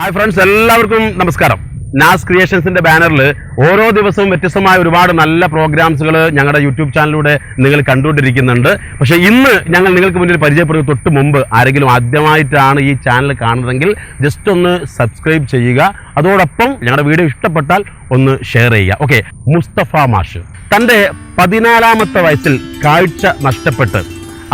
Hi friends എല്ലാവർക്കും നമസ്കാരം. നാസ് ക്രിയേഷൻസിന്റെ ബാനറിൽ ഓരോ ദിവസവും വ്യത്യസ്തമായ ഒരുപാട് നല്ല പ്രോഗ്രാംസുകൾ ഞങ്ങളുടെ യൂട്യൂബ് ചാനലിലൂടെ നിങ്ങൾ കണ്ടുകൊണ്ടിരിക്കുന്നുണ്ട്. പക്ഷേ ഇന്ന് ഞങ്ങൾ നിങ്ങൾക്ക് മുന്നിൽ പരിചയപ്പെടുന്ന തൊട്ട് മുമ്പ് ആരെങ്കിലും ആദ്യമായിട്ടാണ് ഈ ചാനൽ കാണുന്നതെങ്കിൽ ജസ്റ്റ് ഒന്ന് സബ്സ്ക്രൈബ് ചെയ്യുക. അതോടൊപ്പം ഞങ്ങളുടെ വീഡിയോ ഇഷ്ടപ്പെട്ടാൽ ഒന്ന് ഷെയർ ചെയ്യുക. ഓക്കെ മുസ്തഫ മാഷ്. തന്റെ പതിനാലാമത്തെ വയസ്സിൽ കാഴ്ച നഷ്ടപ്പെട്ട്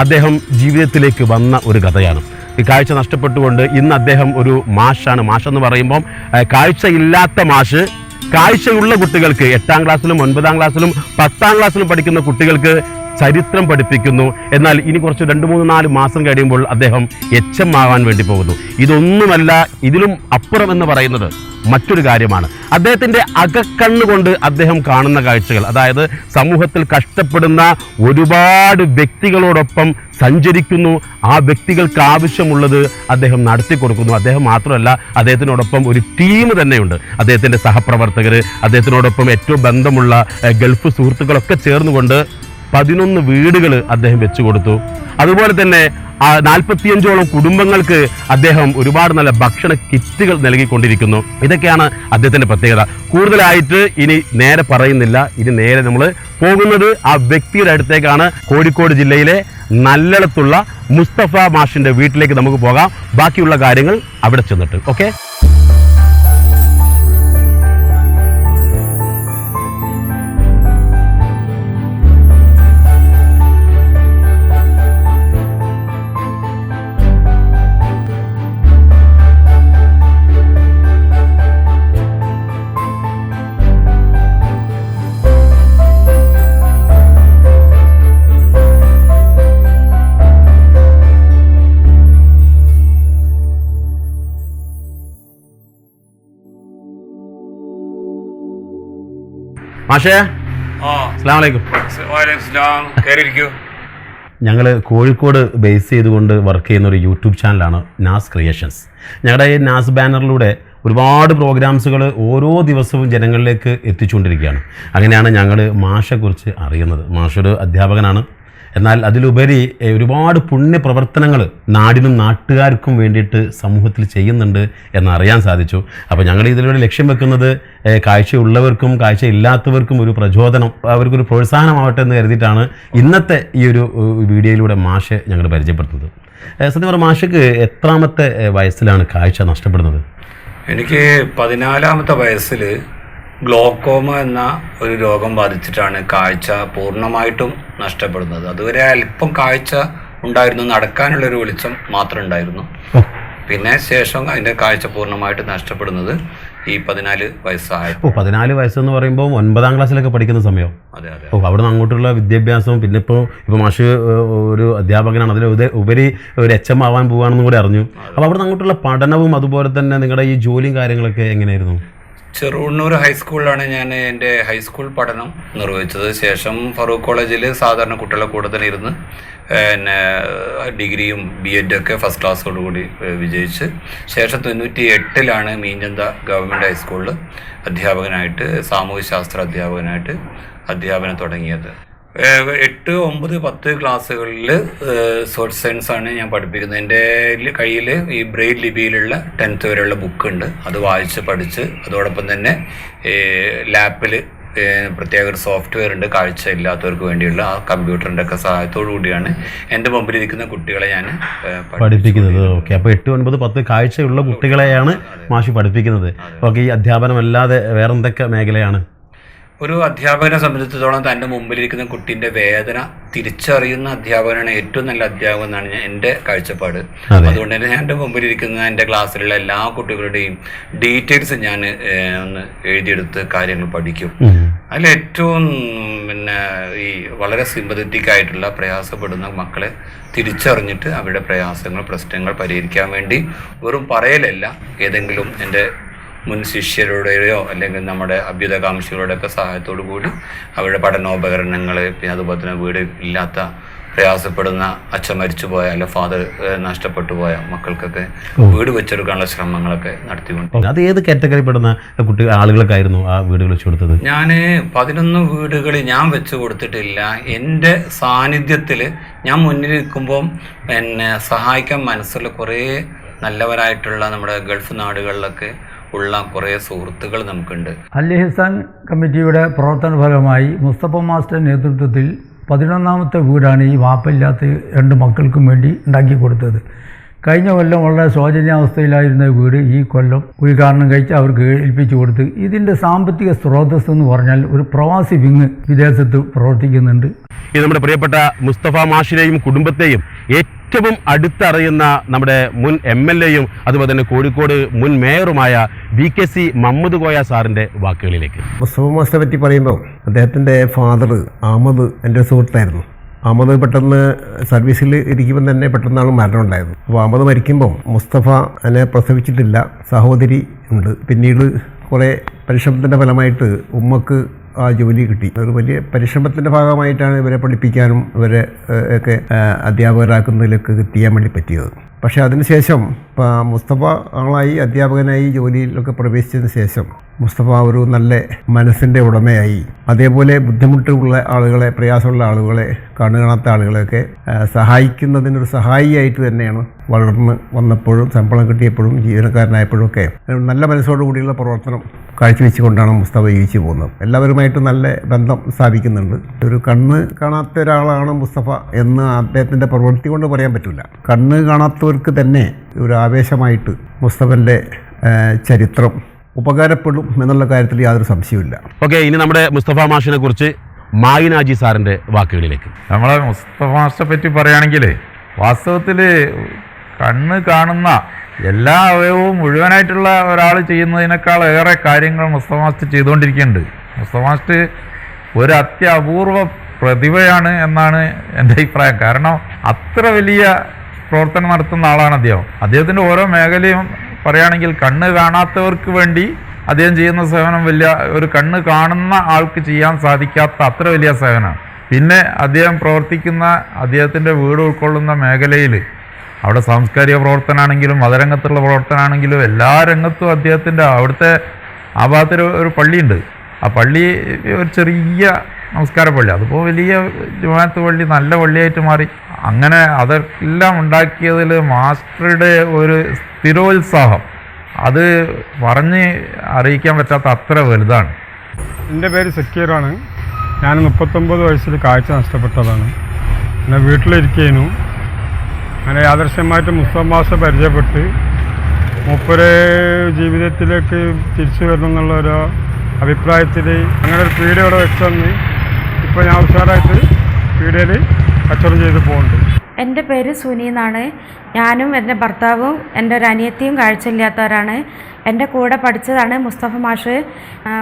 അദ്ദേഹം ജീവിതത്തിലേക്ക് വന്ന ഒരു കഥയാണ്. കാഴ്ച നഷ്ടപ്പെട്ടുകൊണ്ട് ഇന്ന് അദ്ദേഹം ഒരു മാഷാണ്. മാഷ് എന്ന് പറയുമ്പം കാഴ്ച കാഴ്ചയില്ലാത്ത മാഷ് കാഴ്ചയുള്ള കുട്ടികൾക്ക് എട്ടാം ക്ലാസ്സിലും ഒൻപതാം ക്ലാസ്സിലും പത്താം ക്ലാസ്സിലും പഠിക്കുന്ന കുട്ടികൾക്ക് ചരിത്രം പഠിപ്പിക്കുന്നു. എന്നാൽ ഇനി കുറച്ച് രണ്ട് മൂന്ന് നാല് മാസം കഴിയുമ്പോൾ അദ്ദേഹം എച്ച് എം ആവാൻ വേണ്ടി പോകുന്നു. ഇതൊന്നുമല്ല ഇതിലും അപ്പുറം എന്ന് പറയുന്നത് മറ്റൊരു കാര്യമാണ്. അദ്ദേഹത്തിന്റെ അകക്കണ്ണുകൊണ്ട് അദ്ദേഹം കാണുന്ന കാഴ്ചകൾ അതായത് സമൂഹത്തിൽ കഷ്ടപ്പെടുന്ന ഒരുപാട് വ്യക്തികളോടൊപ്പം സഞ്ചരിക്കുന്നു. ആ വ്യക്തികൾക്ക് ആവശ്യമുള്ളത് അദ്ദേഹം നടത്തി കൊടുക്കുന്നു. അദ്ദേഹം മാത്രമല്ല അദ്ദേഹത്തിനോടൊപ്പം ഒരു ടീം തന്നെയുണ്ട്. അദ്ദേഹത്തിന്റെ സഹപ്രവർത്തകർ അദ്ദേഹത്തിനോടൊപ്പം ഏറ്റവും ബന്ധമുള്ള ഗൾഫ് സുഹൃത്തുക്കളൊക്കെ ചേർന്നുകൊണ്ട് പതിനൊന്ന് വീടുകൾ അദ്ദേഹം വെച്ചു കൊടുത്തു. അതുപോലെ തന്നെ നാൽപ്പത്തിയഞ്ചോളം കുടുംബങ്ങൾക്ക് അദ്ദേഹം ഒരുപാട് നല്ല ഭക്ഷണ കിറ്റുകൾ നൽകിക്കൊണ്ടിരിക്കുന്നു. ഇതൊക്കെയാണ് അദ്ദേഹത്തിന്റെ പ്രത്യേകത. കൂടുതലായിട്ട് ഇനി നേരെ പറയുന്നില്ല. ഇനി നേരെ നമ്മൾ പോകുന്നത് ആ വ്യക്തിയുടെ അടുത്തേക്കാണ്. കോഴിക്കോട് ജില്ലയിലെ നല്ലടത്തുള്ള മുസ്തഫ മാഷിന്റെ വീട്ടിലേക്ക് നമുക്ക് പോകാം. ബാക്കിയുള്ള കാര്യങ്ങൾ അവിടെ ചെന്നിട്ട്. ഓക്കെ? മാഷേ ഞങ്ങൾ കോഴിക്കോട് ബേസ് ചെയ്തുകൊണ്ട് വർക്ക് ചെയ്യുന്ന ഒരു യൂട്യൂബ് ചാനലാണ് നാസ് ക്രിയേഷൻസ് ഞങ്ങളുടെ ഈ നാസ് ബാനറിലൂടെ ഒരുപാട് പ്രോഗ്രാംസുകൾ ഓരോ ദിവസവും ജനങ്ങളിലേക്ക് എത്തിച്ചുകൊണ്ടിരിക്കുകയാണ്. അങ്ങനെയാണ് ഞങ്ങൾ മാഷെക്കുറിച്ച് അറിയുന്നത്. മാഷൊരു അധ്യാപകനാണ്. എന്നാൽ അതിലുപരി ഒരുപാട് പുണ്യ പ്രവർത്തനങ്ങൾ നാടിനും നാട്ടുകാർക്കും വേണ്ടിയിട്ട് സമൂഹത്തിൽ ചെയ്യുന്നുണ്ട് എന്നറിയാൻ സാധിച്ചു. അപ്പോൾ ഞങ്ങൾ ഇതിലൂടെ ലക്ഷ്യം വെക്കുന്നത് കാഴ്ചയുള്ളവർക്കും കാഴ്ചയില്ലാത്തവർക്കും ഒരു പ്രചോദനം അവർക്കൊരു പ്രോത്സാഹനമാവട്ടെ എന്ന് കരുതിയിട്ടാണ് ഇന്നത്തെ ഈ ഒരു വീഡിയോയിലൂടെ മാഷെ ഞങ്ങൾ പരിചയപ്പെടുത്തുന്നത്. സത്യം പറഞ്ഞ മാഷക്ക് എത്രാമത്തെ വയസ്സിലാണ് കാഴ്ച നഷ്ടപ്പെടുന്നത്? എനിക്ക് പതിനാലാമത്തെ വയസ്സിൽ ഗ്ലോക്കോമ എന്ന ഒരു രോഗം ബാധിച്ചിട്ടാണ് കാഴ്ച പൂർണമായിട്ടും നഷ്ടപ്പെടുന്നത്. അതുവരെ അല്പം കാഴ്ച ഉണ്ടായിരുന്നു. നടക്കാനുള്ള ഒരു വെളിച്ചം മാത്രം ഉണ്ടായിരുന്നു. പിന്നെ ശേഷം അതിന്റെ കാഴ്ച പൂർണമായിട്ട് നഷ്ടപ്പെടുന്നത് ഈ പതിനാല് വയസ്സായ ഓ പതിനാല് വയസ്സെന്ന് പറയുമ്പോൾ ഒൻപതാം ക്ലാസ്സിലൊക്കെ പഠിക്കുന്ന സമയം. അതെ അതെ. ഓ അവിടെ നിന്ന് അങ്ങോട്ടുള്ള വിദ്യാഭ്യാസം പിന്നെ ഇപ്പോൾ ഇപ്പോൾ മാഷ് ഒരു അധ്യാപകനാണ്. അതിൽ ഉപരി ഒരു എച്ച് എം ആവാൻ പോവാണെന്നും കൂടി അറിഞ്ഞു. അപ്പോൾ അവിടെ നിന്ന് അങ്ങോട്ടുള്ള പഠനവും അതുപോലെ തന്നെ നിങ്ങളുടെ ഈ ജോലിയും കാര്യങ്ങളൊക്കെ എങ്ങനെയായിരുന്നു? ചെറുണ്ണൂർ ഹൈസ്കൂളിലാണ് ഞാൻ എന്റെ ഹൈസ്കൂൾ പഠനം നിർവഹിച്ചത്. ശേഷം ഫറൂഖ് കോളേജിൽ സാധാരണ കുട്ടികളെ കൂടെ തന്നെ ഇരുന്ന് പിന്നെ ഡിഗ്രിയും ബി എഡൊക്കെ ഫസ്റ്റ് ക്ലാസ്സോടുകൂടി കൂടി വിജയിച്ച് ശേഷം തൊണ്ണൂറ്റി എട്ടിലാണ് മീഞ്ചന്ത ഗവൺമെന്റ് ഹൈസ്കൂളിൽ അധ്യാപകനായിട്ട് സാമൂഹ്യശാസ്ത്ര അധ്യാപകനായിട്ട് അധ്യാപനം തുടങ്ങിയത്. എട്ട് ഒമ്പത് പത്ത് ക്ലാസ്സുകളിൽ സോഷ്യൽ സയൻസ് ആണ് ഞാൻ പഠിപ്പിക്കുന്നത്. എന്റെ കയ്യിൽ ഈ ബ്രെയിൻ ലിപിയിലുള്ള ടെൻത്ത് വരെയുള്ള ബുക്ക് ഉണ്ട് അത് വായിച്ച് പഠിച്ച് അതോടൊപ്പം തന്നെ ലാപ്പിൽ പ്രത്യേക ഒരു സോഫ്റ്റ്വെയർ ഉണ്ട് കാഴ്ച ഇല്ലാത്തവർക്ക് വേണ്ടിയുള്ള ആ കമ്പ്യൂട്ടറിന്റെ ഒക്കെ സഹായത്തോടു കൂടിയാണ് എന്റെ മുമ്പിലിരിക്കുന്ന കുട്ടികളെ ഞാൻ പഠിപ്പിക്കുന്നത്. ഓക്കെ അപ്പോൾ എട്ട് ഒൻപത് പത്ത് കാഴ്ചയുള്ള കുട്ടികളെയാണ് മാഷി പഠിപ്പിക്കുന്നത്. ഓക്കെ ഈ അധ്യാപനം വേറെന്തൊക്കെ വേറെ മേഖലയാണ്? ഒരു അധ്യാപകനെ സംബന്ധിച്ചിടത്തോളം തന്റെ മുമ്പിലിരിക്കുന്ന കുട്ടീന്റെ വേദന തിരിച്ചറിയുന്ന അധ്യാപകനാണ് ഏറ്റവും നല്ല അധ്യാപകൻ എന്നാണ് ഞാൻ എന്റെ കാഴ്ചപ്പാട്. അതുകൊണ്ട് തന്നെ ഞാൻ എന്റെ മുമ്പിലിരിക്കുന്ന എന്റെ ക്ലാസ്സിലുള്ള എല്ലാ കുട്ടികളുടെയും ഡീറ്റെയിൽസ് ഞാൻ ഒന്ന് എഴുതിയെടുത്ത് കാര്യങ്ങൾ പഠിക്കും. അതിൽ ഏറ്റവും പിന്നെ ഈ വളരെ സിമ്പതറ്റിക് ആയിട്ടുള്ള പ്രയാസപ്പെടുന്ന മക്കളെ തിരിച്ചറിഞ്ഞിട്ട് അവരുടെ പ്രയാസങ്ങൾ പ്രശ്നങ്ങൾ പരിഹരിക്കാൻ വേണ്ടി വെറും പറയലല്ല ഏതെങ്കിലും എന്റെ മുൻ ശിഷ്യരുടെയോ അല്ലെങ്കിൽ നമ്മുടെ അഭ്യുതകാംക്ഷികളുടെയൊക്കെ സഹായത്തോടു കൂടി അവരുടെ പഠനോപകരണങ്ങൾ പിന്നെ അതുപോലെ തന്നെ വീട് ഇല്ലാത്ത പ്രയാസപ്പെടുന്ന അച്ഛൻ മരിച്ചു പോയ അല്ലെ ഫാദർ നഷ്ടപ്പെട്ടു പോയ മക്കൾക്കൊക്കെ വീട് വെച്ചെടുക്കാനുള്ള ശ്രമങ്ങളൊക്കെ നടത്തിക്കൊണ്ട്. അത് ഏത് കാറ്റഗറി പെടുന്ന കുട്ടി ആളുകൾക്കായിരുന്നു ആ വീടുകൾ വെച്ചു കൊടുത്തത്? ഞാൻ പതിനൊന്ന് വീടുകൾ ഞാൻ വെച്ചു കൊടുത്തിട്ടില്ല. എന്റെ സാന്നിധ്യത്തിൽ ഞാൻ മുന്നിൽ നിൽക്കുമ്പോൾ എന്നെ സഹായിക്കാൻ മനസ്സുള്ള കുറേ നല്ലവരായിട്ടുള്ള നമ്മുടെ ഗൾഫ് നാടുകളിലൊക്കെ ഉള്ള കുറേ സുഹൃത്തുക്കൾ നമുക്കുണ്ട്. അല്ലിഹിസാൻ കമ്മിറ്റിയുടെ പ്രവർത്തന ഫലമായി മുസ്തഫ മാസ്റ്റർ നേതൃത്വത്തിൽ പതിനൊന്നാമത്തെ വീടാണ് ഈ വാപ്പില്ലാത്ത രണ്ട് മക്കൾക്കും വേണ്ടി ഉണ്ടാക്കി കൊടുത്തത്. കഴിഞ്ഞ കൊല്ലം വളരെ ശോചനീയാവസ്ഥയിലായിരുന്ന വീട് ഈ കൊല്ലം ഉദ്ഘാടനം കഴിച്ച് അവർക്ക് ഏൽപ്പിച്ചു കൊടുത്ത് ഇതിന്റെ സാമ്പത്തിക സ്രോതസ് എന്ന് പറഞ്ഞാൽ ഒരു പ്രവാസി വിങ് വിദേശത്ത് പ്രവർത്തിക്കുന്നുണ്ട്. ഇത് നമ്മുടെ പ്രിയപ്പെട്ട മുസ്തഫ മാഷിനെയും കുടുംബത്തെയും ഏറ്റവും അടുത്തറിയുന്ന നമ്മുടെ മുൻ എം എൽ എയും അതുപോലെ തന്നെ കോഴിക്കോട് മുൻ മേയറുമായ V K C Mammad Koya സാറിന്റെ വാക്കുകളിലേക്ക്. മുസ്തഫ മാസ്റ്ററെ പറ്റി പറയുമ്പോൾ അദ്ദേഹത്തിന്റെ ഫാദർ അഹമ്മദ് എന്റെ സുഹൃത്തായിരുന്നു. അഹമ്മദ് പെട്ടെന്ന് സർവീസിൽ ഇരിക്കുമ്പോൾ തന്നെ പെട്ടെന്നാണ് മരണം ഉണ്ടായത്. അപ്പോൾ അഹമ്മദ് മരിക്കുമ്പോൾ മുസ്തഫ എന്നെ പ്രസവിച്ചിട്ടില്ല. സഹോദരി ഉണ്ട്. പിന്നീട് കുറേ പരിശ്രമത്തിന്റെ ഫലമായിട്ട് ഉമ്മക്ക് ആ ജോലി കിട്ടി. ഒരു വലിയ പരിശ്രമത്തിന്റെ ഭാഗമായിട്ടാണ് ഇവരെ പഠിപ്പിക്കാനും ഇവരെ ഒക്കെ അധ്യാപകരാക്കുന്നതിലൊക്കെ എത്തിയാൻ വേണ്ടി പറ്റിയത്. പക്ഷേ അതിനുശേഷം മുസ്തഫ ആളായി അധ്യാപകനായി ജോലിയിലൊക്കെ പ്രവേശിച്ചതിന് ശേഷം മുസ്തഫ ഒരു നല്ല മനസ്സിന്റെ ഉടമയായി. അതേപോലെ ബുദ്ധിമുട്ടുള്ള ആളുകളെ പ്രയാസമുള്ള ആളുകളെ കണ്ണുകാണാത്ത ആളുകളെയൊക്കെ സഹായിക്കുന്നതിനൊരു സഹായിയായിട്ട് തന്നെയാണ് വളർന്ന് വന്നപ്പോഴും ശമ്പളം കിട്ടിയപ്പോഴും ജീവനക്കാരനായപ്പോഴും ഒക്കെ നല്ല മനസ്സോടുകൂടിയുള്ള പ്രവർത്തനം കാഴ്ചവെച്ചുകൊണ്ടാണ് മുസ്തഫ ജീവിച്ചു പോകുന്നത്. എല്ലാവരുമായിട്ട് നല്ല ബന്ധം സ്ഥാപിക്കുന്നുണ്ട്. ഒരു കണ്ണ് കാണാത്ത ഒരാളാണ് മുസ്തഫ എന്ന് അദ്ദേഹത്തിന്റെ പ്രവൃത്തി കൊണ്ട് പറയാൻ പറ്റില്ല കണ്ണ് കാണാത്തവർക്ക് തന്നെ ഒരു ആവേശമായിട്ട് മുസ്തഫന്റെ ചരിത്രം ഉപകാരപ്പെടും എന്നുള്ള കാര്യത്തിൽ യാതൊരു സംശയവുമില്ല. ഓക്കെ ഇനി നമ്മുടെ മുസ്തഫ മാഷിനെ കുറിച്ച് മായിനാജി സാറിന്റെ വാക്കുകളിലേക്ക്. നമ്മളെ മുസ്തഫ മാഷിനെ പറ്റി പറയുകയാണെങ്കിൽ വാസ്തവത്തിൽ കണ്ണ് കാണുന്ന എല്ലാ അവയവവും മുഴുവനായിട്ടുള്ള ഒരാൾ ചെയ്യുന്നതിനേക്കാൾ ഏറെ കാര്യങ്ങൾ മുസ്തമാസ്റ്റ് ചെയ്തുകൊണ്ടിരിക്കുന്നുണ്ട്. മുസ്തമാസ്റ്റ് ഒരു അത്യപൂർവ പ്രതിഭയാണ് എന്നാണ് എന്റെ അഭിപ്രായം. കാരണം അത്ര വലിയ പ്രവർത്തനം നടത്തുന്ന ആളാണ് അദ്ദേഹം. അദ്ദേഹത്തിന്റെ ഓരോ മേഖലയും പറയുകയാണെങ്കിൽ കണ്ണ് കാണാത്തവർക്ക് വേണ്ടി അദ്ദേഹം ചെയ്യുന്ന സേവനം വലിയ ഒരു കണ്ണ് കാണുന്ന ആൾക്ക് ചെയ്യാൻ സാധിക്കാത്ത അത്ര വലിയ സേവനമാണ്. പിന്നെ അദ്ദേഹം പ്രവർത്തിക്കുന്ന അദ്ദേഹത്തിന്റെ വീട് ഉൾക്കൊള്ളുന്ന മേഖലയിൽ അവിടെ സാംസ്കാരിക പ്രവർത്തനമാണെങ്കിലും മതരംഗത്തുള്ള പ്രവർത്തനമാണെങ്കിലും എല്ലാ രംഗത്തും അദ്ദേഹത്തിന്റെ അവിടുത്തെ ആ ഭാഗത്തൊരു ഒരു പള്ളിയുണ്ട്. ആ പള്ളി ഒരു ചെറിയ നമസ്കാര പള്ളി. അതിപ്പോൾ വലിയ ജുമാത്ത് പള്ളി നല്ല പള്ളിയായിട്ട് മാറി. അങ്ങനെ അതെല്ലാം ഉണ്ടാക്കിയതിൽ മാസ്റ്ററുടെ ഒരു സ്ഥിരോത്സാഹം. അത് പറഞ്ഞ് അറിയിക്കാൻ പറ്റാത്ത അത്ര വലുതാണ്. എന്റെ പേര് സക്കീറാണ്. ഞാൻ മുപ്പത്തൊമ്പത് വയസ്സിൽ കാഴ്ച നഷ്ടപ്പെട്ടതാണ്. പിന്നെ വീട്ടിലിരിക്കേനു. അങ്ങനെ യാദർശ്യമായിട്ട് ഭാഷ പരിചയപ്പെട്ട് മൂപ്പരെ ജീവിതത്തിലേക്ക് തിരിച്ചു വരണം എന്നുള്ള ഒരു അഭിപ്രായത്തിൽ അങ്ങനെ ഒരു പീഡിയ ഇവിടെ വെച്ചെന്ന് ഇപ്പോൾ ഞാൻ ഉഷാറായിട്ട് പീഡിയയിൽ കച്ചവടം ചെയ്ത് പോകുന്നുണ്ട്. എന്റെ പേര് സുനി എന്നാണ്. ഞാനും എന്റെ ഭർത്താവും എന്റെ ഒരു അനിയത്തിയും കാഴ്ചയില്ലാത്തവരാണ്. എന്റെ കൂടെ പഠിച്ചതാണ് മുസ്തഫ മാഷ്.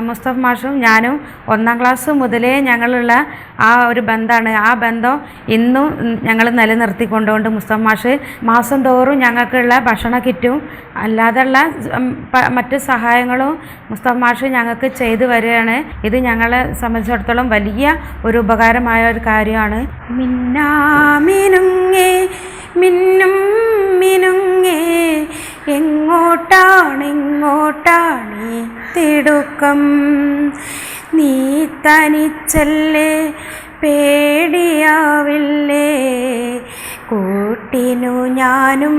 മുസ്തഫ മാഷും ഞാനും ഒന്നാം ക്ലാസ് മുതലേ ഞങ്ങളുള്ള ആ ഒരു ബന്ധമാണ് ആ ബന്ധം ഇന്നും ഞങ്ങൾ നിലനിർത്തിക്കൊണ്ടുകൊണ്ട് മുസ്തഫ മാഷ്. മാസം തോറും ഞങ്ങൾക്കുള്ള ഭക്ഷണ കിറ്റും അല്ലാതെയുള്ള മറ്റ് സഹായങ്ങളും മുസ്തഫ മാഷ് ഞങ്ങൾക്ക് ചെയ്തു വരികയാണ്. ഇത് ഞങ്ങളെ സംബന്ധിച്ചിടത്തോളം വലിയ ഒരു ഉപകാരമായ ഒരു കാര്യമാണ്. മിന്നാമിനുങ്ങേ മിന്നും മിനുങ്ങേ എങ്ങോട്ടാണ് എങ്ങോട്ടാണ് തിടുക്കം? നീ തനിച്ചല്ലേ പേടിയാവില്ലേ? കൂട്ടിനു ഞാനും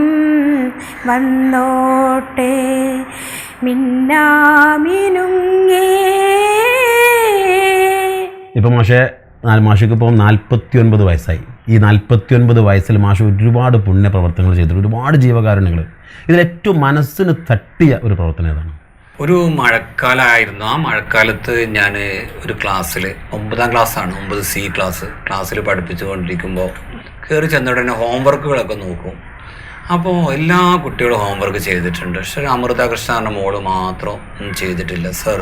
വന്നോട്ടെ മിന്നാമിനുങ്ങേ. ഇപ്പം മാഷെ നാല് മാഷക്ക് ഇപ്പം നാൽപ്പത്തി ഒൻപത് വയസ്സായി. ഈ നാൽപ്പത്തി ഒൻപത് വയസ്സിൽ മാഷ് ഒരുപാട് പുണ്യ പ്രവർത്തനങ്ങൾ ചെയ്തിട്ടുണ്ട്. ഒരുപാട് ജീവകാരുണ്യങ്ങൾ. ഇതിലേറ്റവും മനസ്സിന് തട്ടിയ ഒരു പ്രവർത്തനം ഏതാണ്? ഒരു മഴക്കാലമായിരുന്നു ആ മഴക്കാലത്ത് ഞാൻ ഒരു ക്ലാസ്സിൽ ഒമ്പതാം ക്ലാസ്സാണ് ഒമ്പത് സി ക്ലാസ്. ക്ലാസ്സിൽ പഠിപ്പിച്ചുകൊണ്ടിരിക്കുമ്പോൾ കയറി ചെന്നുടനെ ഹോംവർക്കുകളൊക്കെ നോക്കും. അപ്പോൾ എല്ലാ കുട്ടികളും ഹോംവർക്ക് ചെയ്തിട്ടുണ്ട്. പക്ഷേ അമൃത കൃഷ്ണന്റെ മോൾ മാത്രം ഒന്നും ചെയ്തിട്ടില്ല. സർ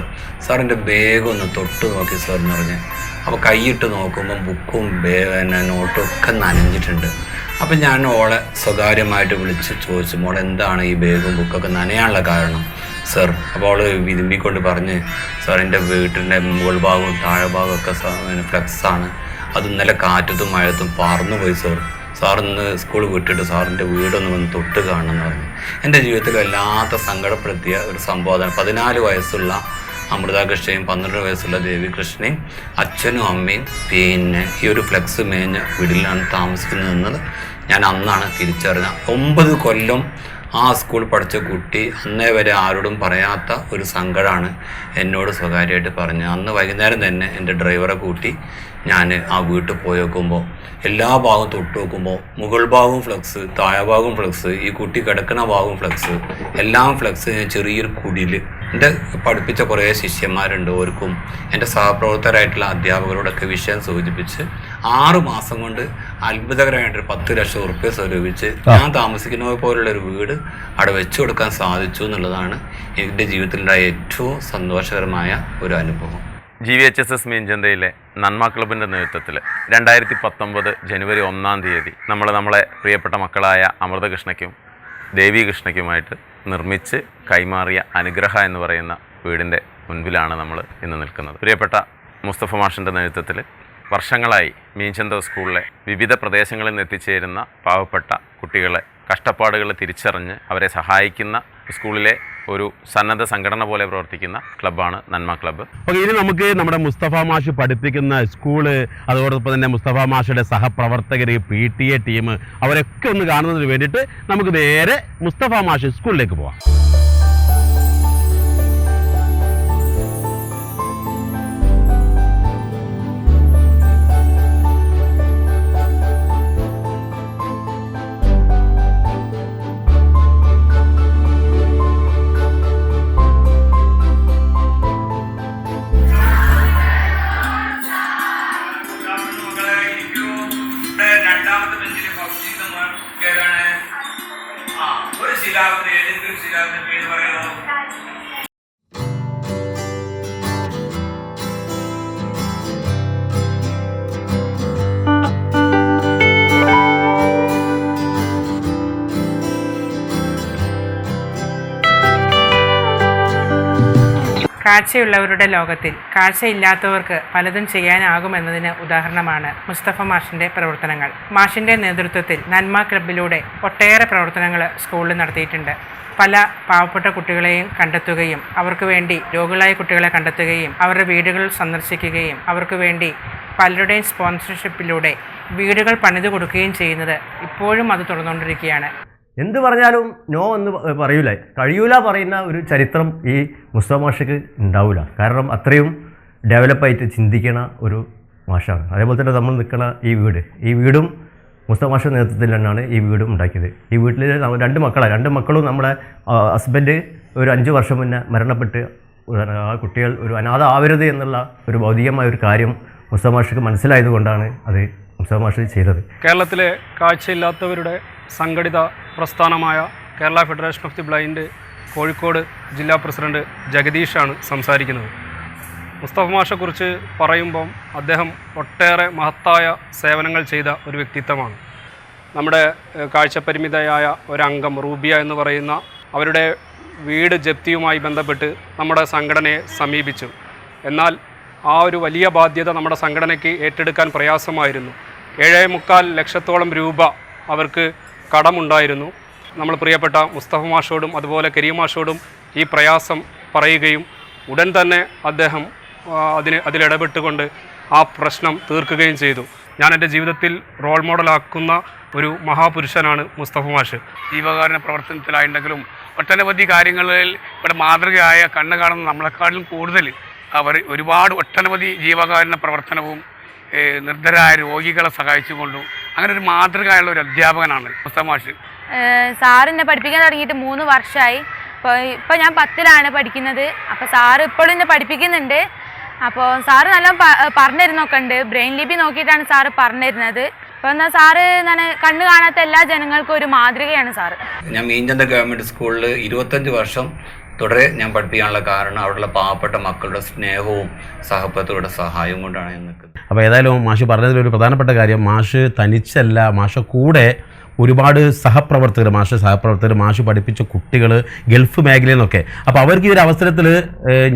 സാറിന്റെ ബാഗ് ഒന്ന് തൊട്ട് നോക്കി സാർ എന്ന് പറഞ്ഞ്. അപ്പോൾ കൈയിട്ട് നോക്കുമ്പോൾ ബുക്കും പിന്നെ നോട്ടും ഒക്കെ നനഞ്ഞിട്ടുണ്ട്. അപ്പം ഞാൻ ഓളെ സ്വകാര്യമായിട്ട് വിളിച്ച് ചോദിച്ചു മോളെ എന്താണ് ഈ ബേഗും ബുക്കൊക്കെ നനയാനുള്ള കാരണം? സർ അപ്പോൾ അവൾ വിതുമ്പിക്കൊണ്ട് പറഞ്ഞ് സാർ എന്റെ വീട്ടിന്റെ മുകൾ ഭാഗവും താഴെ ഒക്കെ ഫ്ലെക്സാണ്. അത് ഇന്നലെ കാറ്റത്തും മഴത്തും പറന്നു പോയി സാർ. ഇന്ന് സ്കൂൾ വിട്ടിട്ട് സാറിന്റെ വീടൊന്ന് വന്ന് തൊട്ട് കാണണം എന്ന് പറഞ്ഞു. എന്റെ ജീവിതത്തിൽ വല്ലാത്ത സങ്കടപ്പെടുത്തിയ ഒരു സംബോധന പതിനാല് വയസ്സുള്ള അമൃതാകൃഷ്ണയും പന്ത്രണ്ട് വയസ്സുള്ള ദേവികൃഷ്ണയും അച്ഛനും അമ്മയും പിന്നെ ഈ ഒരു ഫ്ലെക്സ് മേഞ്ഞ വീട്ടിലാണ് താമസിക്കുന്നതെന്നത് ഞാൻ അന്നാണ് തിരിച്ചറിഞ്ഞത്. ഒമ്പത് കൊല്ലം ആ സ്കൂൾ പഠിച്ച കുട്ടി അന്നേ വരെ ആരോടും പറയാത്ത ഒരു സങ്കടമാണ് എന്നോട് സ്വകാര്യമായിട്ട് പറഞ്ഞത്. അന്ന് വൈകുന്നേരം തന്നെ എന്റെ ഡ്രൈവറെ കൂട്ടി ഞാൻ ആ വീട്ടിൽ പോയി നോക്കുമ്പോൾ എല്ലാ ഭാഗവും തൊട്ട് നോക്കുമ്പോൾ മുകൾ ഭാഗവും ഫ്ലക്സ് താഴെ ഭാഗവും ഫ്ലക്സ് ഈ കുട്ടി കിടക്കുന്ന ഭാഗവും ഫ്ലക്സ് എല്ലാം ഫ്ലക്സ് ചെറിയൊരു കുടിയിൽ എന്റെ പഠിപ്പിച്ച കുറേ ശിഷ്യന്മാരുണ്ട് ഓർക്കും എന്റെ സഹപ്രവർത്തകരായിട്ടുള്ള അധ്യാപകരോടൊക്കെ വിഷയം സൂചിപ്പിച്ച് ആറു മാസം കൊണ്ട് അത്ഭുതകരമായിട്ടൊരു പത്ത് ലക്ഷം ഉറുപ്പ്യ സ്വരൂപിച്ച് ഞാൻ താമസിക്കുന്നത് പോലുള്ള ഒരു വീട് അവിടെ വെച്ചു കൊടുക്കാൻ സാധിച്ചു എന്നുള്ളതാണ് എന്റെ ജീവിതത്തിലുണ്ടായ ഏറ്റവും സന്തോഷകരമായ ഒരു അനുഭവം. G V H S S മീൻചന്തയിലെ നന്മ ക്ലബിന്റെ നേതൃത്വത്തിൽ രണ്ടായിരത്തി പത്തൊമ്പത് ജനുവരി ഒന്നാം തീയതി നമ്മൾ നമ്മളെ പ്രിയപ്പെട്ട മക്കളായ അമൃതകൃഷ്ണയ്ക്കും ദേവി കൃഷ്ണയ്ക്കുമായിട്ട് നിർമ്മിച്ച് കൈമാറിയ അനുഗ്രഹ എന്ന് പറയുന്ന വീടിന്റെ മുൻപിലാണ് നമ്മൾ ഇന്ന് നിൽക്കുന്നത്. പ്രിയപ്പെട്ട മുസ്തഫ മാഷിന്റെ നേതൃത്വത്തിൽ വർഷങ്ങളായി മീൻചന്ത സ്കൂളിലെ വിവിധ പ്രദേശങ്ങളിൽ നിന്ന് എത്തിച്ചേരുന്ന പാവപ്പെട്ട കുട്ടികളെ കഷ്ടപ്പാടുകൾ തിരിച്ചറിഞ്ഞ് അവരെ സഹായിക്കുന്ന സ്കൂളിലെ ഒരു സന്നദ്ധ സംഘടന പോലെ പ്രവർത്തിക്കുന്ന ക്ലബ്ബാണ് നന്മ ക്ലബ്ബ്. അപ്പോൾ ഇനി നമുക്ക് നമ്മുടെ മുസ്തഫ മാഷ് പഠിപ്പിക്കുന്ന സ്കൂൾ അതോടൊപ്പം തന്നെ മുസ്തഫ മാഷയുടെ സഹപ്രവർത്തകർ പി ടി എ ടീം അവരൊക്കെ ഒന്ന് കാണുന്നതിന് വേണ്ടിയിട്ട് നമുക്ക് നേരെ മുസ്തഫ മാഷ് സ്കൂളിലേക്ക് പോവാം. രണ്ടാമത്തെ ബെഞ്ചിലെ ഫസ്റ്റ് കയറാണ് ആ ഒരു ശിലാബിന് ഏതെങ്കിലും ശിലാബിന്റെ പേര് പറയാമോ കാഴ്ചയുള്ളവരുടെ ലോകത്തിൽ കാഴ്ചയില്ലാത്തവർക്ക് പലതും ചെയ്യാനാകുമെന്നതിന് ഉദാഹരണമാണ് മുസ്തഫ മാഷിന്റെ പ്രവർത്തനങ്ങൾ. മാഷിന്റെ നേതൃത്വത്തിൽ നന്മ ക്ലബിലൂടെ ഒട്ടേറെ പ്രവർത്തനങ്ങൾ സ്കൂളിൽ നടത്തിയിട്ടുണ്ട്. പല പാവപ്പെട്ട കുട്ടികളെയും കണ്ടെത്തുകയും അവർക്ക് വേണ്ടി രോഗികളായ കുട്ടികളെ കണ്ടെത്തുകയും അവരുടെ വീടുകൾ സന്ദർശിക്കുകയും അവർക്ക് വേണ്ടി പലരുടെയും സ്പോൺസർഷിപ്പിലൂടെ വീടുകൾ പണിതു കൊടുക്കുകയും ചെയ്യുന്നത് ഇപ്പോഴും അത് തുടർന്നുകൊണ്ടിരിക്കുകയാണ്. എന്ത് പറഞ്ഞാലും നോ എന്ന് പറയൂല. കഴിയൂല പറയുന്ന ഒരു ചരിത്രം ഈ മുസ്തഫ മാഷയ്ക്ക് ഉണ്ടാവില്ല കാരണം അത്രയും ഡെവലപ്പായിട്ട് ചിന്തിക്കണ ഒരു മാഷാണ്. അതേപോലെ തന്നെ നമ്മൾ നിൽക്കുന്ന ഈ വീട്. ഈ വീടും മുസ്തഫ മാഷ നേതൃത്വത്തിൽ തന്നെയാണ് ഈ വീടും ഉണ്ടാക്കിയത്. ഈ വീട്ടിൽ രണ്ട് മക്കളാണ് രണ്ട് മക്കളും നമ്മുടെ ഹസ്ബൻഡ് ഒരു അഞ്ച് വർഷം മുന്നേ മരണപ്പെട്ട് ആ കുട്ടികൾ ഒരു അനാഥ ആവരുത് എന്നുള്ള ഒരു ഭൗതികമായ ഒരു കാര്യം മുസ്തഫ മാഷക്ക് മനസ്സിലായതുകൊണ്ടാണ് അത് മുസ്തഫ മാഷ് ചെയ്തത്. കേരളത്തിലെ കാഴ്ചയില്ലാത്തവരുടെ സംഘടിത പ്രസ്ഥാനമായ Kerala federation of the blind Kozhikode ജില്ലാ പ്രസിഡന്റ് ജഗദീഷാണ് സംസാരിക്കുന്നത്. മുസ്തഫ മാഷെക്കുറിച്ച് പറയുമ്പം അദ്ദേഹം ഒട്ടേറെ മഹത്തായ സേവനങ്ങൾ ചെയ്ത ഒരു വ്യക്തിത്വമാണ്. നമ്മുടെ കാഴ്ചപരിമിതയായ ഒരംഗം റൂബിയ എന്ന് പറയുന്ന അവരുടെ വീട് ജപ്തിയുമായി ബന്ധപ്പെട്ട് നമ്മുടെ സംഘടനയെ സമീപിച്ചു. എന്നാൽ ആ ഒരു വലിയ ബാധ്യത നമ്മുടെ സംഘടനയ്ക്ക് ഏറ്റെടുക്കാൻ പ്രയാസമായിരുന്നു. ഏഴേ മുക്കാൽ ലക്ഷത്തോളം രൂപ അവർക്ക് കടമുണ്ടായിരുന്നു. നമ്മൾ പ്രിയപ്പെട്ട മുസ്തഫ മാഷോടും അതുപോലെ കരീം മാഷോടും ഈ പ്രയാസം പറയുകയും ഉടൻ തന്നെ അദ്ദേഹം അതിന് അതിലിടപെട്ടുകൊണ്ട് ആ പ്രശ്നം തീർക്കുകയും ചെയ്തു. ഞാൻ എന്റെ ജീവിതത്തിൽ റോൾ മോഡലാക്കുന്ന ഒരു മഹാപുരുഷനാണ് മുസ്തഫ മാഷ്. ജീവകാരുണ്യ പ്രവർത്തനത്തിലായിട്ടുണ്ടെങ്കിലും ഒട്ടനവധി കാര്യങ്ങളിൽ ഇവിടെ മാതൃകയായ കണ്ണു കാണുന്ന നമ്മളെക്കാളും കൂടുതൽ അവർ ഒരുപാട് ഒട്ടനവധി ജീവകാരുണ്യ പ്രവർത്തനവും നിർദ്ധരായ രോഗികളെ സഹായിച്ചുകൊണ്ടും അങ്ങനെ ഒരു മാതൃകയുള്ള ഒരു അധ്യാപകനാണ് മുസ്തഫ മാഷ്. സാറിനെ എന്നെ പഠിപ്പിക്കാൻ തുടങ്ങിയിട്ട് മൂന്ന് വർഷമായി ഇപ്പോൾ ഇപ്പോൾ ഞാൻ പത്തിലാണ് പഠിക്കുന്നത്. അപ്പോൾ സാറ് ഇപ്പോഴും എന്നെ പഠിപ്പിക്കുന്നുണ്ട്. അപ്പോൾ സാറ് നല്ല പറഞ്ഞു തരുന്നൊക്കെ ഉണ്ട്. ബ്രെയിൻ ലിപി നോക്കിയിട്ടാണ് സാറ് പറഞ്ഞു തരുന്നത് അപ്പോൾ എന്നാൽ സാറ് എന്താണ് കണ്ണു കാണാത്ത എല്ലാ ജനങ്ങൾക്കും ഒരു മാതൃകയാണ് സാറ്. ഞാൻ മീൻചന്ത ഗവൺമെന്റ് സ്കൂളിൽ ഇരുപത്തഞ്ച് വർഷം തുടരെ ഞാൻ പഠിപ്പിക്കാനുള്ള കാരണം അവിടെയുള്ള പാവപ്പെട്ട മക്കളുടെ സ്നേഹവും സഹപ്രവർത്തകരുടെ സഹായവും കൊണ്ടാണ് ഞാൻ നിൽക്കുന്നത്. അപ്പോൾ ഏതായാലും മാഷ് പറഞ്ഞതിൽ ഒരു പ്രധാനപ്പെട്ട കാര്യം മാഷ് തനിച്ചല്ല മാഷ കൂടെ ഒരുപാട് സഹപ്രവർത്തകർ മാഷ് സഹപ്രവർത്തകർ മാഷ് പഠിപ്പിച്ച കുട്ടികൾ ഗൾഫ് മേഖലയിൽ നിന്നൊക്കെ. അപ്പോൾ അവർക്ക് ഈ ഒരു അവസരത്തിൽ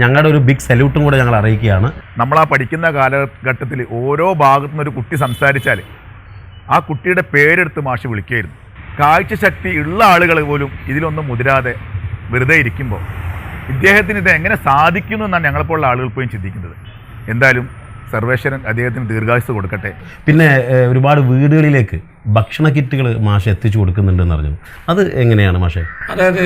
ഞങ്ങളുടെ ഒരു ബിഗ് സല്യൂട്ടും കൂടെ ഞങ്ങൾ അറിയിക്കുകയാണ്. നമ്മൾ ആ പഠിക്കുന്ന കാലഘട്ടത്തിൽ ഓരോ ഭാഗത്തു നിന്ന് ഒരു കുട്ടി സംസാരിച്ചാൽ ആ കുട്ടിയുടെ പേരെടുത്ത് മാഷ് വിളിക്കുകയായിരുന്നു കാഴ്ചശക്തി ഉള്ള ആളുകൾ പോലും ഇതിലൊന്നും മുതിരാതെ വെറുതെ ഇരിക്കുമ്പോൾ ഇദ്ദേഹത്തിന് ഇത് എങ്ങനെ സാധിക്കുന്നു എന്നാണ് ഞങ്ങളെപ്പോലുള്ള ആളുകൾ പോയി ചിന്തിക്കുന്നത്. എന്തായാലും സർവേശ്വരൻ അദ്ദേഹത്തിന് ദീർഘായുസ് കൊടുക്കട്ടെ. പിന്നെ ഒരുപാട് വീടുകളിലേക്ക് ഭക്ഷണ കിറ്റുകൾ മാഷ് എത്തിച്ചു കൊടുക്കുന്നുണ്ടെന്ന് പറഞ്ഞു അത് എങ്ങനെയാണ് മാഷെ? അതായത്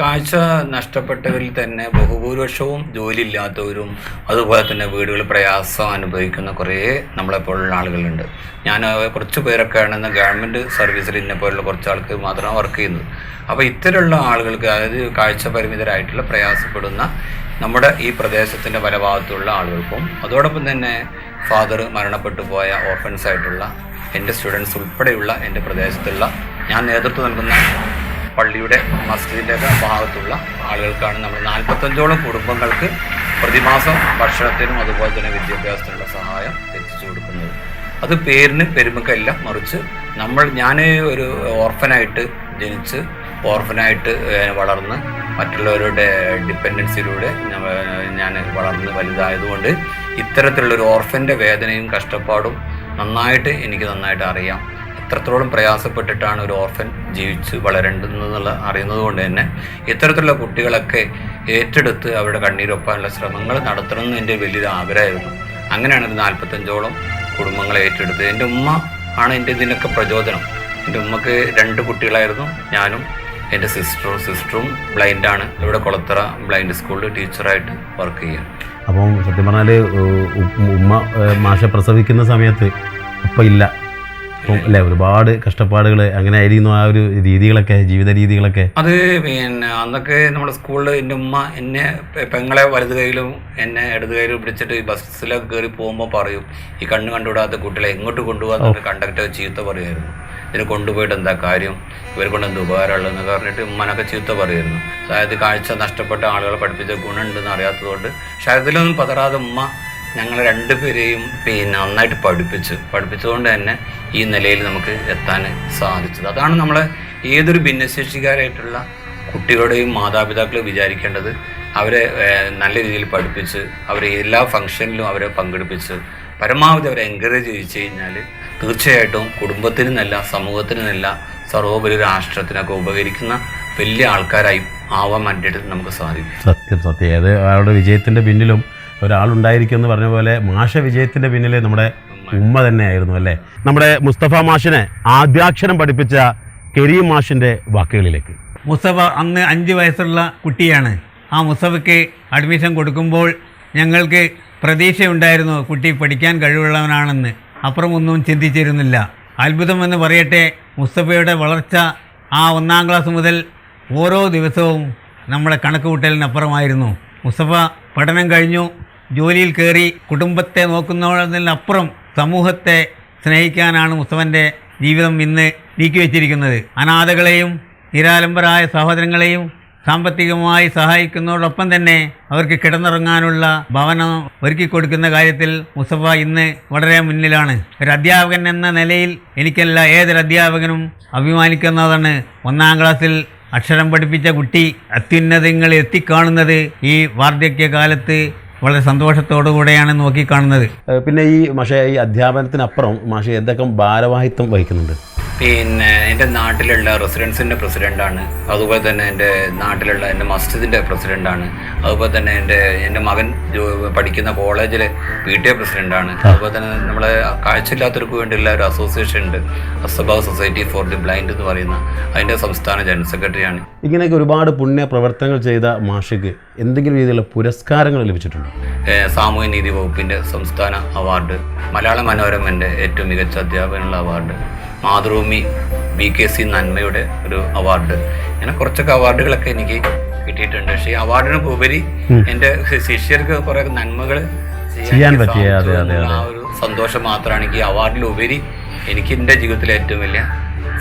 കാഴ്ച നഷ്ടപ്പെട്ടവരിൽ തന്നെ ബഹുഭൂരിപക്ഷവും ജോലി ഇല്ലാത്തവരും അതുപോലെ തന്നെ വീടുകളിൽ പ്രയാസം അനുഭവിക്കുന്ന കുറേ നമ്മളെപ്പോലുള്ള ആളുകളുണ്ട്. ഞാൻ കുറച്ച് പേരൊക്കെയാണ് ഇന്ന് ഗവൺമെന്റ് സർവീസിൽ ഇന്നെ പോലുള്ള കുറച്ച് ആൾക്ക് മാത്രമാണ് വർക്ക് ചെയ്യുന്നത്. അപ്പോൾ ഇത്തരമുള്ള ആളുകൾക്ക് അതായത് കാഴ്ച പരിമിതരായിട്ടുള്ള പ്രയാസപ്പെടുന്ന നമ്മുടെ ഈ പ്രദേശത്തിന്റെ പല ഭാഗത്തുള്ള ആളുകൾക്കും അതോടൊപ്പം തന്നെ ഫാദർ മരണപ്പെട്ടു പോയ ഓർഫൻസ് ആയിട്ടുള്ള എന്റെ സ്റ്റുഡൻസ് ഉൾപ്പെടെയുള്ള എന്റെ പ്രദേശത്തുള്ള ഞാൻ നേതൃത്വം നൽകുന്ന പള്ളിയുടെ മസ്ജിദിന്റെ ഭാഗത്തുള്ള ആളുകൾക്കാണ് നമ്മൾ നാൽപ്പത്തഞ്ചോളം കുടുംബങ്ങൾക്ക് പ്രതിമാസം ഭക്ഷണത്തിനും അതുപോലെ തന്നെ വിദ്യാഭ്യാസത്തിനുള്ള സഹായം എത്തിച്ചു കൊടുക്കുന്നത്. അത് പേരിന് പെരുമക്കല്ല മറിച്ച് നമ്മൾ ഞാൻ ഒരു ഓർഫനായിട്ട് ജനിച്ച് ഓർഫനായിട്ട് വളർന്ന് മറ്റുള്ളവരുടെ ഡിപ്പെൻഡൻസിയിലൂടെ ഞാൻ വളർന്ന് വലുതായതുകൊണ്ട് ഇത്തരത്തിലുള്ളൊരു ഓർഫന്റെ വേദനയും കഷ്ടപ്പാടും നന്നായിട്ട് എനിക്ക് നന്നായിട്ട് അറിയാം. എത്രത്തോളം പ്രയാസപ്പെട്ടിട്ടാണ് ഒരു ഓർഫൻ ജീവിച്ച് വളരേണ്ടതെന്നുള്ള അറിയുന്നത് കൊണ്ട് തന്നെ ഇത്തരത്തിലുള്ള കുട്ടികളൊക്കെ ഏറ്റെടുത്ത് അവരുടെ കണ്ണീരൊപ്പാനുള്ള ശ്രമങ്ങൾ നടത്തണമെന്ന് എന്റെ വലിയൊരു ആഗ്രഹമായിരുന്നു. അങ്ങനെയാണ് ഒരു നാൽപ്പത്തഞ്ചോളം കുടുംബങ്ങളെ ഏറ്റെടുത്ത് എന്റെ ഉമ്മ ആണ് എന്റെ ഇതിനൊക്കെ പ്രചോദനം. എന്റെ ഉമ്മക്ക് രണ്ട് കുട്ടികളായിരുന്നു. ഞാനും എന്റെ സിസ്റ്ററും സിസ്റ്ററും ബ്ലൈൻഡാണ് ഇവിടെ കൊളത്തറ ബ്ലൈൻഡ് സ്കൂളിൽ ടീച്ചറായിട്ട് വർക്ക് ചെയ്യുക അപ്പോൾ സത്യം പറഞ്ഞാൽ ഉമ്മ മാഷ പ്രസവിക്കുന്ന സമയത്ത് ഉപ്പ ഇല്ല. അപ്പം അല്ലേ ഒരുപാട് കഷ്ടപ്പാടുകൾ അങ്ങനെ ആയിരുന്നു ആ ഒരു രീതികളൊക്കെ ജീവിത രീതികളൊക്കെ. അത് പിന്നെ അന്നൊക്കെ നമ്മുടെ സ്കൂളിൽ എന്റെ ഉമ്മ എന്നെ പെങ്ങളെ വലത് കൈയിലും എന്നെ ഇടത് കൈയിലും പിടിച്ചിട്ട് ഈ ബസ്സിലൊക്കെ കയറി പോകുമ്പോൾ പറയും ഈ കണ്ണ് കണ്ടുവിടാത്ത കുട്ടികളെ എങ്ങോട്ട് കൊണ്ടുപോകാൻ കണ്ടക്ടർ ചീത്ത പറയുമായിരുന്നു. ഇതിനെ കൊണ്ടുപോയിട്ട് എന്താ കാര്യം? ഇവരെ കൊണ്ട് എന്ത് ഉപകാരമുള്ളതെന്ന് പറഞ്ഞിട്ട് ഉമ്മനൊക്കെ ചീത്ത പറയുമായിരുന്നു അതായത് കാഴ്ച നഷ്ടപ്പെട്ട ആളുകളെ പഠിപ്പിച്ച ഗുണമുണ്ടെന്ന് അറിയാത്തതുകൊണ്ട് അതിലൊന്നും പതറാതെ ഉമ്മ ഞങ്ങൾ രണ്ടുപേരെയും പിന്നെ നന്നായിട്ട് പഠിപ്പിച്ചു പഠിപ്പിച്ചതുകൊണ്ട് തന്നെ ഈ നിലയിൽ നമുക്ക് എത്താൻ സാധിച്ചത്. അതാണ് നമ്മളെ ഏതൊരു ഭിന്നശേഷിക്കാരായിട്ടുള്ള കുട്ടികളുടെയും മാതാപിതാക്കൾ വിചാരിക്കേണ്ടത്. അവരെ നല്ല രീതിയിൽ പഠിപ്പിച്ച് അവരെ എല്ലാ ഫംഗ്ഷനിലും അവരെ പങ്കെടുപ്പിച്ച് പരമാവധി അവരെ എൻകറേജ് ചെയ്യിച്ചു കഴിഞ്ഞാൽ തീർച്ചയായിട്ടും കുടുംബത്തിനെന്നല്ല സമൂഹത്തിനെന്നല്ല സർവോപരി രാഷ്ട്രത്തിനൊക്കെ ഉപകരിക്കുന്ന വലിയ ആൾക്കാരായി ആവാൻ വേണ്ടിയിട്ട് നമുക്ക് സാധിക്കും. സത്യം സത്യം. അത് അവരുടെ വിജയത്തിന്റെ പിന്നിലും ഒരാളുണ്ടായിരിക്കും എന്ന് പറഞ്ഞ പോലെ മാഷ വിജയത്തിന്റെ പിന്നിൽ നമ്മുടെ ഉമ്മ തന്നെയായിരുന്നു അല്ലേ? നമ്മുടെ മുസ്തഫ മാഷിനെ ആദ്യാക്ഷരം പഠിപ്പിച്ച കരീം മാഷിന്റെ വാക്കുകളിലേക്ക്. മുസ്തഫ അന്ന് അഞ്ച് വയസ്സുള്ള കുട്ടിയാണ്. ആ മുസ്തഫയ്ക്ക് അഡ്മിഷൻ കൊടുക്കുമ്പോൾ ഞങ്ങൾക്ക് പ്രതീക്ഷയുണ്ടായിരുന്നു കുട്ടി പഠിക്കാൻ കഴിവുള്ളവനാണെന്ന്. അപ്പുറമൊന്നും ചിന്തിച്ചിരുന്നില്ല. അത്ഭുതം എന്ന് പറയട്ടെ മുസ്തഫയുടെ വളർച്ച ആ ഒന്നാം ക്ലാസ് മുതൽ ഓരോ ദിവസവും നമ്മുടെ കണക്ക് കൂട്ടലിനപ്പുറമായിരുന്നു മുസ്തഫ പഠനം കഴിഞ്ഞു ജോലിയിൽ കയറി കുടുംബത്തെ നോക്കുന്നതിനപ്പുറം സമൂഹത്തെ സ്നേഹിക്കാനാണ് മുസ്തഫന്റെ ജീവിതം ഇന്ന് നീക്കിവെച്ചിരിക്കുന്നത്. അനാഥകളെയും നിരാലംബരായ സഹോദരങ്ങളെയും സാമ്പത്തികമായി സഹായിക്കുന്നതോടൊപ്പം തന്നെ അവർക്ക് കിടന്നുറങ്ങാനുള്ള ഭവനം ഒരുക്കി കൊടുക്കുന്ന കാര്യത്തിൽ മുസഫ ഇന്ന് വളരെ മുന്നിലാണ്. ഒരു അധ്യാപകൻ എന്ന നിലയിൽ എനിക്കല്ല ഏതൊരു അധ്യാപകനും അഭിമാനിക്കുന്നതാണ്. ഒന്നാം ക്ലാസ്സിൽ അക്ഷരം പഠിപ്പിച്ച കുട്ടി അത്യുന്നതങ്ങളിൽ എത്തിക്കാണുന്നത് ഈ വാർദ്ധക്യകാലത്ത് വളരെ സന്തോഷത്തോടു കൂടെയാണ് നോക്കിക്കാണുന്നത് പിന്നെ ഈ മാഷെ ഈ അധ്യാപനത്തിനപ്പുറം മാഷെ എന്തൊക്കെ ഭാരവാഹിത്വം വഹിക്കുന്നുണ്ട്? പിന്നെ എന്റെ നാട്ടിലുള്ള റെസിഡൻസിന്റെ പ്രസിഡന്റാണ്. അതുപോലെ തന്നെ എന്റെ നാട്ടിലുള്ള എന്റെ മസ്ജിദിന്റെ പ്രസിഡന്റാണ്. അതുപോലെ തന്നെ എന്റെ എന്റെ മകൻ പഠിക്കുന്ന കോളേജിലെ പി ടി എ പ്രസിഡന്റാണ്. അതുപോലെ തന്നെ നമ്മളെ കാഴ്ചയില്ലാത്തവർക്ക് വേണ്ടിയുള്ള ഒരു അസോസിയേഷൻ ഉണ്ട്. അസബാ സൊസൈറ്റി ഫോർ ദി ബ്ലൈൻഡ് എന്ന് പറയുന്ന അതിന്റെ സംസ്ഥാന ജനറൽ സെക്രട്ടറിയാണ്. ഇങ്ങനെയൊക്കെ ഒരുപാട് പുണ്യ പ്രവർത്തനങ്ങൾ ചെയ്ത മാഷിക്ക് എന്തെങ്കിലും രീതിയിലുള്ള പുരസ്കാരങ്ങൾ ലഭിച്ചിട്ടുണ്ടോ? സാമൂഹ്യ നീതി വകുപ്പിന്റെ സംസ്ഥാന അവാർഡ് മലയാള മനോരമന്റെ ഏറ്റവും മികച്ച അധ്യാപകനുള്ള award Mathrubhumi B K C നന്മയുടെ ഒരു അവാർഡ്. ഇങ്ങനെ കുറച്ചൊക്കെ അവാർഡുകളൊക്കെ എനിക്ക് കിട്ടിയിട്ടുണ്ട്. പക്ഷേ ഈ അവാർഡിന് ഉപരി എന്റെ ശിഷ്യർക്ക് കുറേ നന്മകൾ ചെയ്യാൻ പറ്റിയ. ആ ഒരു സന്തോഷം മാത്രമാണ് എനിക്ക് അവാർഡിലുപരി എനിക്ക് എന്റെ ജീവിതത്തിലെ ഏറ്റവും വലിയ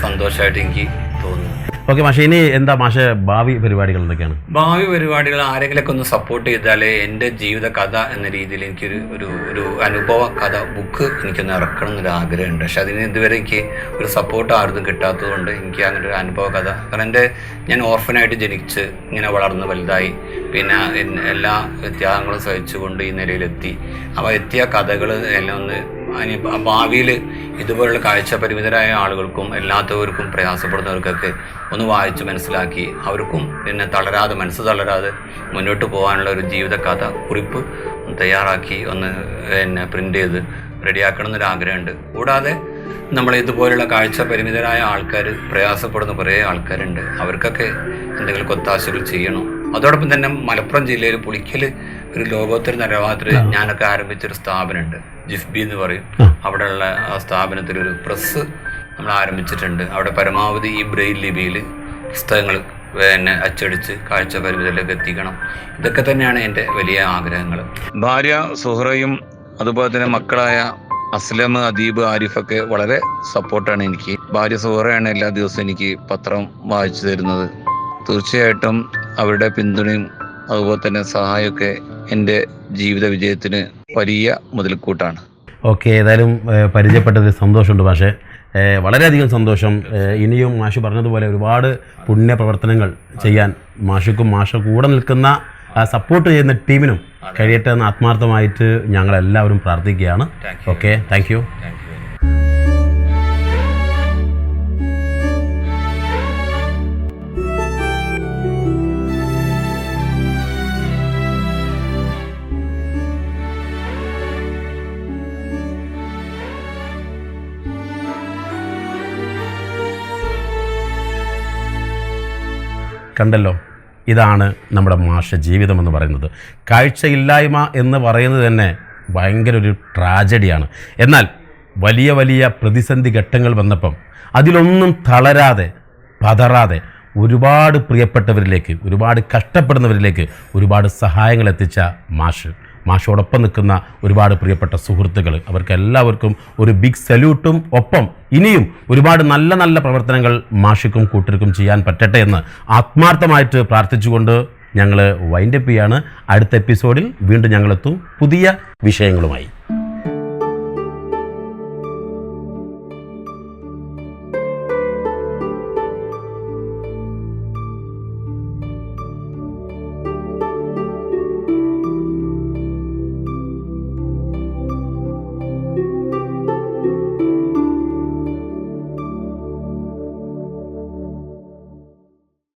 സന്തോഷമായിട്ട് എനിക്ക് തോന്നുന്നു. ഓക്കെ മാഷെ ഇനി എന്താ മാഷെ ഭാവി പരിപാടികൾ എന്തൊക്കെയാണ്? ഭാവി പരിപാടികൾ ആരെങ്കിലൊക്കെ ഒന്ന് സപ്പോർട്ട് ചെയ്താൽ എന്റെ ജീവിത കഥ എന്ന രീതിയിൽ എനിക്കൊരു ഒരു ഒരു അനുഭവ കഥ ബുക്ക് എനിക്കൊന്ന് ഇറക്കണം എന്നൊരു ആഗ്രഹമുണ്ട്. പക്ഷെ അതിന് ഇതുവരെ എനിക്ക് ഒരു സപ്പോർട്ട് ആരും കിട്ടാത്തതുകൊണ്ട് എനിക്ക് അങ്ങനെ ഒരു അനുഭവ കഥ. കാരണം എന്റെ ഞാൻ ഓർഫനായിട്ട് ജനിച്ച് ഇങ്ങനെ വളർന്ന് വലുതായി. പിന്നെ എല്ലാ ത്യാഗങ്ങളും സഹിച്ചുകൊണ്ട് ഈ നിലയിലെത്തി. അപ്പോൾ എത്തിയ കഥകൾ എല്ലാം ഒന്ന് ഇനി ഭാവിയിൽ ഇതുപോലുള്ള കാഴ്ച പരിമിതരായ ആളുകൾക്കും എല്ലാത്തവർക്കും പ്രയാസപ്പെടുന്നവർക്കൊക്കെ ഒന്ന് വായിച്ച് മനസ്സിലാക്കി അവർക്കും പിന്നെ തളരാതെ മനസ്സ് തളരാതെ മുന്നോട്ട് പോകാനുള്ള ഒരു ജീവിത കഥ കുറിപ്പ് തയ്യാറാക്കി ഒന്ന് പിന്നെ പ്രിന്റ് ചെയ്ത് റെഡിയാക്കണം എന്നൊരു ആഗ്രഹമുണ്ട്. കൂടാതെ നമ്മൾ ഇതുപോലുള്ള കാഴ്ച പരിമിതരായ ആൾക്കാർ പ്രയാസപ്പെടുന്ന കുറേ ആൾക്കാരുണ്ട്. അവർക്കൊക്കെ എന്തെങ്കിലും കൊത്താശകൾ ചെയ്യണം. അതോടൊപ്പം തന്നെ മലപ്പുറം ജില്ലയിൽ പുളിക്കൽ ഒരു ലോകോത്തര നിലവാരത്തിൽ ഞാനൊക്കെ ആരംഭിച്ചൊരു സ്ഥാപനമുണ്ട്. ജിഫ്ബി എന്ന് പറയും. അവിടെയുള്ള ആ സ്ഥാപനത്തിൽ ഒരു പ്രസ് നമ്മൾ ആരംഭിച്ചിട്ടുണ്ട്. അവിടെ പരമാവധി ഈ ബ്രെയിൽ ലിപിയിൽ പുസ്തകങ്ങൾ പിന്നെ അച്ചടിച്ച് കാഴ്ച പരിമിതിയിലേക്ക് എത്തിക്കണം. ഇതൊക്കെ തന്നെയാണ് എന്റെ വലിയ ആഗ്രഹങ്ങൾ. ഭാര്യ സുഹറയും അതുപോലെ തന്നെ മക്കളായ അസ്ലം അദീബ് ആരിഫൊക്കെ വളരെ സപ്പോർട്ടാണ് എനിക്ക്. ഭാര്യ സുഹറയാണ് എല്ലാ ദിവസവും എനിക്ക് പത്രം വായിച്ചു തരുന്നത്. തീർച്ചയായിട്ടും അവരുടെ പിന്തുണയും അതുപോലെ തന്നെ സഹായമൊക്കെ എന്റെ ജീവിത വിജയത്തിന് വലിയ മുതൽക്കൂട്ടാണ്. ഓക്കെ ഏതായാലും പരിചയപ്പെട്ടതിൽ സന്തോഷമുണ്ട് പക്ഷേ വളരെയധികം സന്തോഷം. ഇനിയും മാഷു പറഞ്ഞതുപോലെ ഒരുപാട് പുണ്യ പ്രവർത്തനങ്ങൾ ചെയ്യാൻ മാഷുക്കും മാഷ കൂടെ നിൽക്കുന്ന സപ്പോർട്ട് ചെയ്യുന്ന ടീമിനും കഴിയട്ടെ എന്ന് ആത്മാർത്ഥമായിട്ട് ഞങ്ങളെല്ലാവരും പ്രാർത്ഥിക്കുകയാണ്. ഓക്കെ താങ്ക് യു കണ്ടല്ലോ? ഇതാണ് നമ്മുടെ മാഷ ജീവിതം എന്ന് പറയുന്നത്. കാഴ്ചയില്ലായ്മ എന്ന് പറയുന്നത് തന്നെ ഭയങ്കര ഒരു ട്രാജഡിയാണ്. എന്നാൽ വലിയ വലിയ പ്രതിസന്ധി ഘട്ടങ്ങൾ വന്നപ്പം അതിലൊന്നും തളരാതെ പതറാതെ ഒരുപാട് പ്രിയപ്പെട്ടവരിലേക്ക് ഒരുപാട് കഷ്ടപ്പെടുന്നവരിലേക്ക് ഒരുപാട് സഹായങ്ങൾ എത്തിച്ച മാഷ്. മാഷോടൊപ്പം നിൽക്കുന്ന ഒരുപാട് പ്രിയപ്പെട്ട സുഹൃത്തുക്കൾ. അവർക്ക് എല്ലാവർക്കും ഒരു ബിഗ് സല്യൂട്ടും ഒപ്പം ഇനിയും ഒരുപാട് നല്ല നല്ല പ്രവർത്തനങ്ങൾ മാഷിക്കും കൂട്ടർക്കും ചെയ്യാൻ പറ്റട്ടെ എന്ന് ആത്മാർത്ഥമായിട്ട് പ്രാർത്ഥിച്ചുകൊണ്ട് ഞങ്ങൾ വൈൻഡപ്പ് ചെയ്യാണ്. അടുത്ത എപ്പിസോഡിൽ വീണ്ടും ഞങ്ങളെത്തും. പുതിയ വിഷയങ്ങളുമായി.